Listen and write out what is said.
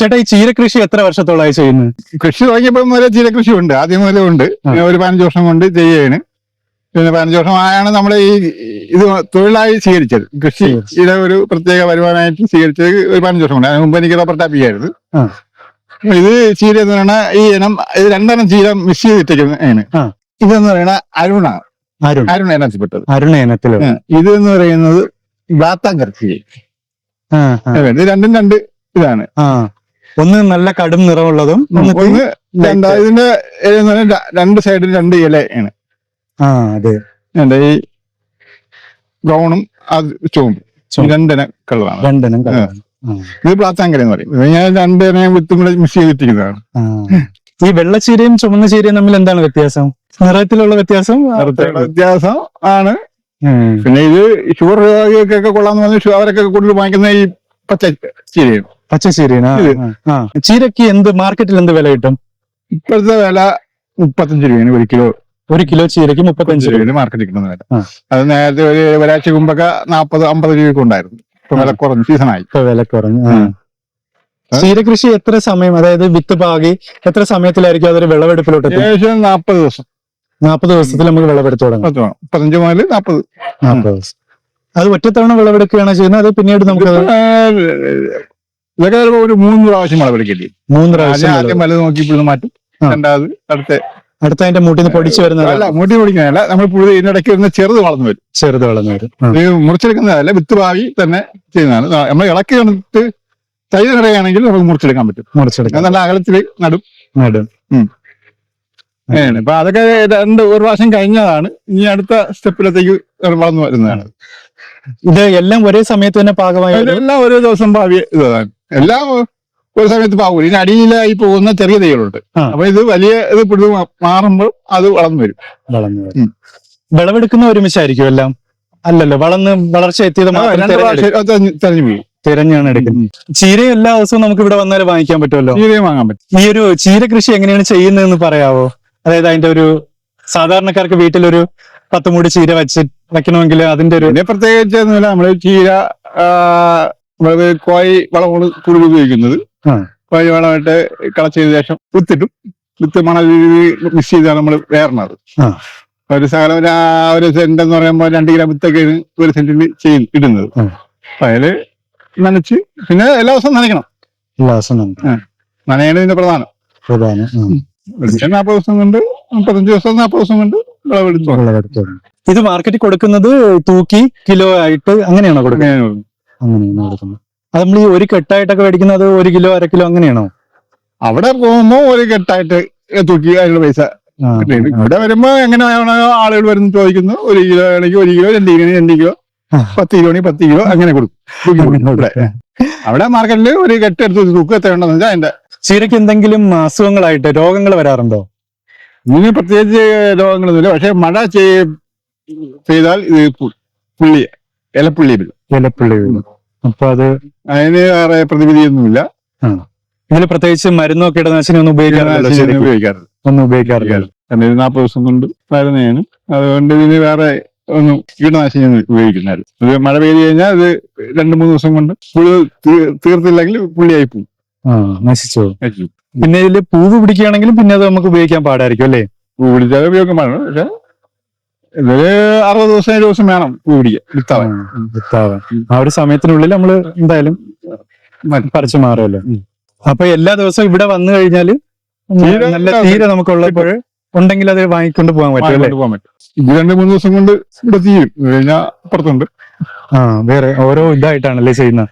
ചേട്ടാ ഈ ചീരകൃഷി എത്ര വർഷത്തോളമായി ചെയ്യുന്നത് കൃഷി തുടങ്ങിയപ്പോൾ മുതലേ ചീരകൃഷി ഉണ്ട്. ആദ്യം മുതലേ ഉണ്ട്. പിന്നെ ഒരു പതിനഞ്ച് വർഷം കൊണ്ട് ചെയ്യാണ് പിന്നെ പതിനഞ്ച് വർഷമായാണ് നമ്മൾ ഈ ഇത് തൊഴിലായി സ്വീകരിച്ചത്. കൃഷി ഇത് ഒരു പ്രത്യേക വരുമാനമായിട്ട് സ്വീകരിച്ചത് ഒരു പതിനഞ്ച് വർഷം കൊണ്ട് അതിന് മുമ്പ് എനിക്ക് റബ്ബർ ടാപ്പിയായിരുന്നു. ഇത് ചീര എന്ന് പറയുന്ന ഈ ഇനം ഇത് രണ്ടെണ്ണം ചീര മിക്സ് ചെയ്തിട്ടേക്കുന്നതാണ്. ഇതെന്ന് പറയുന്ന അരുണ അരുൺ. അരുണ ഇനത്തിൽപ്പെട്ടത്. അരുണ ഇനത്തിൽ ഇത് എന്ന് പറയുന്നത് ബ്ലാത്താങ്കർ ചീര ഇത് രണ്ടും രണ്ട് ഇതാണ്. ഒന്ന് നല്ല കടും നിറമുള്ളതും ഒന്ന് ഇതിന്റെ രണ്ട് സൈഡിൽ രണ്ട് ഇലയാണ് ആ അതെ. ഈ ബ്രൗണും അത്. ഈ രണ്ടിന കളറാണ് രണ്ടിനും കളറാണ്. ഇത് പ്ലാത്താങ്കര എന്ന് പറയും. ഞാൻ രണ്ടിനെയും വിത്തും കൂടെ മിക്സ് ചെയ്തിട്ടിരിക്കുന്നതാണ്. ഈ വെള്ളച്ചീരയും ചുമന്ന ചീരയും തമ്മിൽ എന്താണ് വ്യത്യാസം? നിറത്തിലുള്ള വ്യത്യാസം? വ്യത്യാസം ആണ്. പിന്നെ ഇത് ഷുഗർ രോഗികൾക്കൊക്കെ കൊള്ളാന്ന് പറഞ്ഞാൽ അവരൊക്കെ കൂടുതൽ വാങ്ങിക്കുന്ന ഈ പച്ച ചീരയാണ് ആ. ചീരക്ക് എന്ത് മാർക്കറ്റിൽ എന്ത് വില കിട്ടും? ഇപ്പോഴത്തെ വില മുപ്പത്തഞ്ച് രൂപയാണ് ഒരു കിലോ. ഒരു കിലോ ചീരക്ക് മുപ്പത്തഞ്ച് രൂപയാണ് മാർക്കറ്റിൽ കിട്ടുന്ന വില. അത് നേരത്തെ ഒരു ഒരാഴ്ച മുമ്പൊക്കെ നാൽപ്പത് അമ്പത് രൂപ ഉണ്ടായിരുന്നു. ഇപ്പൊ വില കുറഞ്ഞു സീസണായി ഇപ്പൊ വില കുറഞ്ഞു. ചീരകൃഷി എത്ര സമയം അതായത് വിത്ത് പാകി എത്ര സമയത്തിലായിരിക്കും അതൊരു വിളവെടുപ്പിലോട്ട് ഏകദേശം നാൽപ്പത് ദിവസം. നാൽപ്പത് ദിവസത്തിൽ നമുക്ക് വിളവെടുത്ത് തുടങ്ങാം. പതിനഞ്ച് മുതൽ നാൽപ്പത് നാൽപ്പത് ദിവസം. അത് ഒറ്റത്തവണ വിളവെടുക്കുകയാണ് ചെയ്യുന്നത് അത് പിന്നീട് നമുക്ക് ഇതൊക്കെ ചിലപ്പോ ഒരു മൂന്ന് പ്രാവശ്യം വിളവെടുക്കേണ്ടി. മൂന്ന് പ്രാവശ്യം ആദ്യം. വലത് നോക്കി ഇപ്പോഴും മാറ്റും. രണ്ടാമത് അടുത്ത അടുത്ത അതിന്റെ മൂട്ടിൽ നിന്ന് പൊടിച്ചു വരുന്നത് അല്ല മൂട്ടി പൊടിക്കുന്നതല്ല നമ്മൾ പുഴുതി ഇതിനിടയ്ക്ക് വരുന്ന ചെറുത് വളർന്നു വരും ചെറുത് വളർന്നു വരും. ഇത് മുറിച്ചെടുക്കുന്നതല്ല വിത്ത് ഭാവി തന്നെ ചെയ്യുന്നതാണ് നമ്മൾ ഇളക്കി കണ്ടിട്ട് തൈ നിറയുകയാണെങ്കിൽ നമുക്ക് മുറിച്ചെടുക്കാൻ പറ്റും മുറിച്ചെടുക്കാം നല്ല അകലത്തിൽ നടും നടും. അപ്പൊ അതൊക്കെ രണ്ട് ഒരു പ്രാവശ്യം കഴിഞ്ഞതാണ് ഇനി അടുത്ത സ്റ്റെപ്പിലത്തേക്ക് വളർന്നു വരുന്നതാണ് ഇത് എല്ലാം ഒരേ സമയത്ത് തന്നെ പാകമായി. എല്ലാം ഒരേ ദിവസം ഭാവി ഇതാണ് എല്ലാം ഒരു സമയത്ത് പാവൂല ഇതിന് അടിയിലായി പോകുന്ന ചെറിയ തൈകളുണ്ട്. അപ്പൊ ഇത് വലിയ ഇത് പിടി മാറുമ്പോൾ അത് വളർന്നു വരും. വളർന്നു വരും. വിളവെടുക്കുന്ന ഒരുമിച്ചായിരിക്കും എല്ലാം? അല്ലല്ലോ വളർന്ന് വളർച്ച എത്തിയത് തെരഞ്ഞ് പോകും തിരഞ്ഞാണ് എടുക്കുന്നത്. ചീര എല്ലാ ദിവസവും നമുക്ക് ഇവിടെ വന്നാൽ വാങ്ങിക്കാൻ പറ്റുമല്ലോ? ചീരയും വാങ്ങാൻ പറ്റും. ഈ ഒരു ചീര കൃഷി എങ്ങനെയാണ് ചെയ്യുന്നതെന്ന് പറയാവോ? അതായത് അതിന്റെ ഒരു സാധാരണക്കാർക്ക് വീട്ടിലൊരു പത്ത് മൂടി ചീര വെച്ച് വെക്കണമെങ്കിൽ അതിന്റെ ഒരു പ്രത്യേകിച്ച് നമ്മൾ ചീര നമ്മൾ കോഴി വളമാണ് കൂടുതൽ ഉപയോഗിക്കുന്നത്. കോഴി വളമായിട്ട് കളച്ചതിന് ശേഷം വിത്തിട്ടും വിത്ത് മണൽ മിക്സ് ചെയ്താണ് നമ്മൾ വേറണത്. ഒരു ശകലം ഒരു ആ ഒരു സെന്റ് എന്ന് പറയുമ്പോൾ രണ്ട് കിലോ വിത്തൊക്കെ ഒരു സെന്റിന് ചെയ്ത് ഇടുന്നത്. അപ്പൊ അതിൽ നനച്ച് പിന്നെ എല്ലാ ദിവസവും നനയ്ക്കണം. എല്ലാ ദിവസം നനയാണ് ഇതിന്റെ പ്രധാനം. പ്രധാനം. വെളിച്ചം നാൽപ്പത് ദിവസം കൊണ്ട് മുപ്പത്തഞ്ച് ദിവസം നാൽപ്പത് ദിവസം കൊണ്ട് വിളവെടുത്തു വിളവെടുത്ത് ഇത് മാർക്കറ്റിൽ കൊടുക്കുന്നത് തൂക്കി കിലോ ആയിട്ട് അങ്ങനെയാണോ കൊടുക്കുന്നത്. അങ്ങനെയാണ് കൊടുക്കുന്നത് അത് നമ്മൾ ഈ ഒരു കെട്ടായിട്ടൊക്കെ മേടിക്കുന്നത് ഒരു കിലോ അര കിലോ അങ്ങനെയാണോ? അവിടെ പോകുമ്പോ ഒരു കെട്ടായിട്ട് തൂക്കി അതിനുള്ള പൈസ. ഇവിടെ വരുമ്പോ എങ്ങനെ ആളുകൾ വരുന്ന ചോദിക്കുന്നു. ഒരു കിലോ ആണെങ്കിൽ ഒരു കിലോ രണ്ട് കിലോ രണ്ട് കിലോ. പത്ത് കിലോ ആണെങ്കിൽ പത്ത് കിലോ അങ്ങനെ കൊടുക്കും. ഇവിടെ. അവിടെ മാർക്കറ്റിൽ ഒരു കെട്ട് എടുത്ത് തൂക്ക് എത്ര ഉണ്ടെന്ന് വെച്ചാൽ അതിന്റെ ചീരക്ക് എന്തെങ്കിലും അസുഖങ്ങളായിട്ട് രോഗങ്ങൾ വരാറുണ്ടോ? ഇതിന് പ്രത്യേകിച്ച് രോഗങ്ങളൊന്നുമില്ല. പക്ഷെ മഴ ചെയ്താൽ ഇത് പു- പുള്ളി ഇലപ്പുള്ളി വരും ഇലപ്പുള്ളി അപ്പൊ അത് അതിന് വേറെ പ്രതിവിധിയൊന്നുമില്ല. ഇതിൽ പ്രത്യേകിച്ച് മരുന്നോ കീടനാശിനി ഒന്നും ഉപയോഗിക്കാറില്ല. ഒന്നും ഉപയോഗിക്കാറില്ല. ഇത് നാൽപ്പത് ദിവസം കൊണ്ട് വരുന്നതാണ്. അതുകൊണ്ട് ഇതിന് വേറെ ഒന്നും കീടനാശിനി ഉപയോഗിക്കുന്നില്ല. ഇത് മഴ പെയ്ത് കഴിഞ്ഞാൽ ഇത് രണ്ട് മൂന്ന് ദിവസം കൊണ്ട് പുഴു തീർത്തില്ലെങ്കിൽ പുള്ളിയായി പോകും നശിച്ചു. പിന്നെ ഇതിൽ പൂവ് പിടിക്കുകയാണെങ്കിലും പിന്നെ അത് നമുക്ക് ഉപയോഗിക്കാൻ പാടായിരിക്കും അല്ലേ? പൂവ് പിടിച്ചാൽ ഉപയോഗിക്കാൻ പാടാണ് പക്ഷെ ഇതൊരു അറുപത് ദിവസം ഏഴ് ദിവസം വേണം പൂ പിടിക്കാൻ. വിത്താവാൻ ആ, വിത്താവാൻ. ആ ഒരു സമയത്തിനുള്ളിൽ നമ്മൾ എന്തായാലും. പറിച്ചു മാറുമല്ലോ. അപ്പൊ എല്ലാ ദിവസവും ഇവിടെ വന്നു കഴിഞ്ഞാൽ നല്ല തീരെ നമുക്കുള്ളപ്പോൾ ഉണ്ടെങ്കിൽ അത് വാങ്ങിക്കൊണ്ട് പോകാൻ പറ്റും പോകാൻ പറ്റും. ഇത് രണ്ട് മൂന്ന് ദിവസം കൊണ്ട് ഇവിടെ തീരും. കഴിഞ്ഞാൽ അപ്പുറത്തുണ്ട്. ആ വേറെ ഓരോ ഇതായിട്ടാണല്ലേ ചെയ്യുന്നത്.